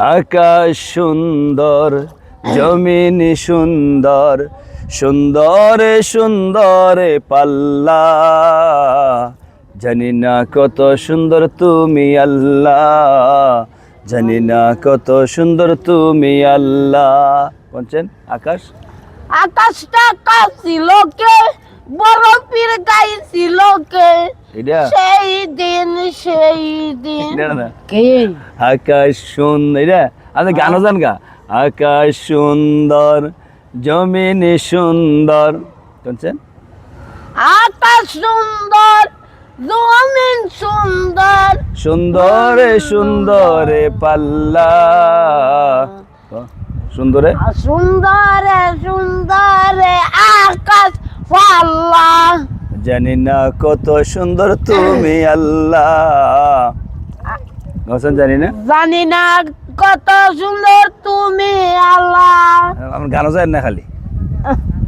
আকাশ সুন্দর, জমিন সুন্দর, সুন্দরে সুন্দরে পাল্লা। জানি না কত সুন্দর তুমি আল্লাহ, জানি না কত সুন্দর তুমি আল্লাহ। বলছেন, আকাশ? আকাশটা কাছিল কে? বরফের গায়ে ছিল কে এটা সেই দিন সেই দিন। এটা না? কে? আকাশ সুন্দর এটা? আপনি গানও জান গা আকাশ সুন্দর জমিন সুন্দর। শুনছেন? আকাশ সুন্দর জমিন সুন্দর। সুন্দরে সুন্দরে। পাল্লা। সুন্দরে সুন্দরে সুন্দরে আকাশ পাল্লা। জানি না কত সুন্দর তুমি আল্লাহ। হোসেন জানি না? জানি না কত সুন্দর তুমি আল্লাহ। আমার গানও যায় না খালি।